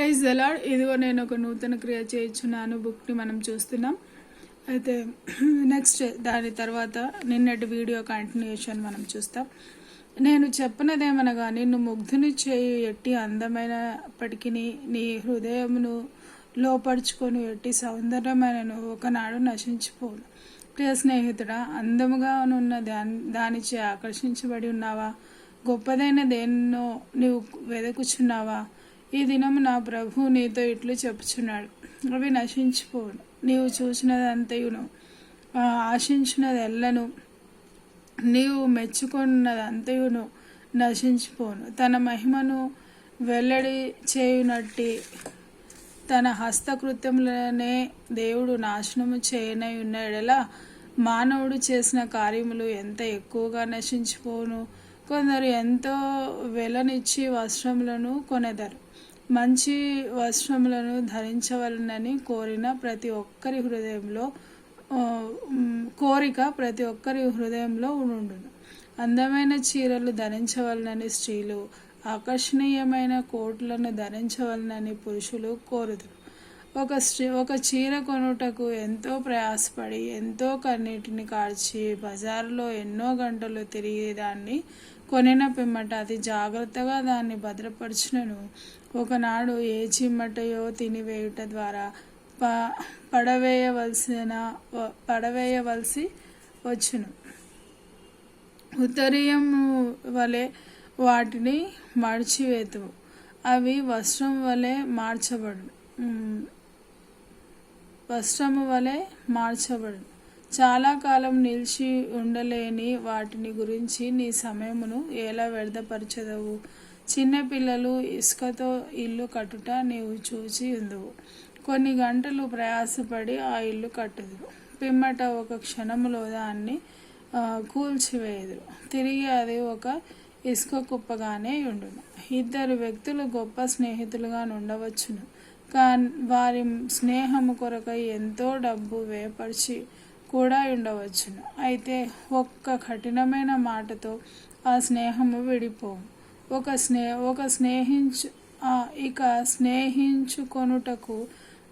Praise the Lord ఇదిగో నేను ఒక నూతన క్రియ చేయించున్నాను. బుక్ని మనం చూస్తున్నాం. అయితే నెక్స్ట్ దాని తర్వాత నిన్నటి వీడియో కంటిన్యూషన్ మనం చూస్తాం. నేను చెప్పినదేమనగా నిన్ను ముగ్ధుని చేయి ఎట్టి అందమైనప్పటికీ నీ హృదయమును లోపరుచుకొని ఎట్టి సౌందర్యమైనను ఒకనాడు నశించిపోను ప్రియ స్నేహితుడా అందముగా ఉన్న దాని దానిచే ఆకర్షించబడి ఉన్నావా? గొప్పదైన దేన్నో నీవు వెదకుచున్నావా? ఈ దినము నా ప్రభు నీతో ఇట్లు చెప్పుచున్నాడు. అవి నశించిపోను నీవు చూసినదంతయును. ఆ, ఆశించినదెల్లను నీవు మెచ్చుకున్నదంతయును నశించిపోను తన మహిమను వెల్లడి చేయునట్టి తన హస్తకృత్యములనే దేవుడు నాశనము చేయనై ఉన్నాడలా మానవుడు చేసిన కార్యములు ఎంత ఎక్కువగా నశించిపోను కొందరు ఎంతో వెలనిచ్చి వస్త్రములను కొనెదరు. మంచి వస్త్రములను ధరించవలనని కోరిన ప్రతి ఒక్కరి హృదయంలో కోరిక ప్రతి ఒక్కరి హృదయంలో ఉండును. అందమైన చీరలు ధరించవలనని స్త్రీలు ఆకర్షణీయమైన కోట్లను ధరించవలనని పురుషులు కోరుదురు. ఒక ఒక చీర కొనుటకు ఎంతో ప్రయాసపడి ఎంతో కన్నీటిని కార్చి బజారులో ఎన్నో గంటలు తిరిగి దాన్ని కొనిన పిమ్మట అది జాగ్రత్తగా దాన్ని భద్రపరచునను. ఒకనాడు ఏ చిమ్మటయో తినివేయుట ద్వారా ప పడవేయవలసిన పడవేయవలసి వచ్చును. ఉత్తరీయం వలె వాటిని మడిచివేతువు అవి వస్త్రం వలె మార్చబడు వస్త్రము వలె మార్చబడు చాలా కాలం నిలిచి ఉండలేని వాటిని గురించి నీ సమయమును ఎలా వ్యర్థపరచదవు? చిన్నపిల్లలు ఇసుకతో ఇల్లు కట్టుట నీవు చూచి ఉందవు. కొన్ని గంటలు ప్రయాసపడి ఆ ఇల్లు కట్టదు పిమ్మట ఒక క్షణములో దాన్ని కూల్చివేయదు తిరిగి అది ఒక ఇసుక కుప్పగానే ఉండును. ఇద్దరు వ్యక్తులు గొప్ప స్నేహితులుగా ఉండవచ్చును వారి స్నేహము కొరకై ఎంతో డబ్బు వేపరిచి కూడా ఉండవచ్చును. అయితే ఒక్క కఠినమైన మాటతో ఆ స్నేహము విడిపోవు. ఒక స్నే ఒక స్నేహించు ఇక స్నేహించుకొనుటకు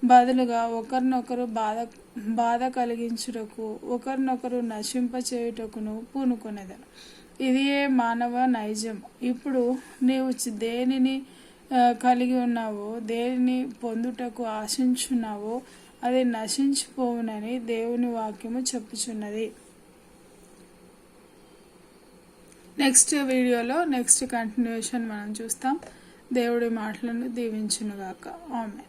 బదులుగా ఒకరినొకరు బాధ బాధ కలిగించుటకు ఒకరినొకరు నశింపచేయుటకును పూనుకొనేదను. ఇది ఏ మానవ నైజం. ఇప్పుడు నీవు చి- దేనిని కలిగి ఉన్నావో దేనిని పొందుటకు ఆశించున్నావో అది నశించిపోవునని దేవుని వాక్యము చెప్పుచున్నది. నెక్స్ట్ వీడియోలో నెక్స్ట్ కంటిన్యూషన్ మనం చూస్తాం. దేవుడి మాటలను దీవించునుగాక. ఆమె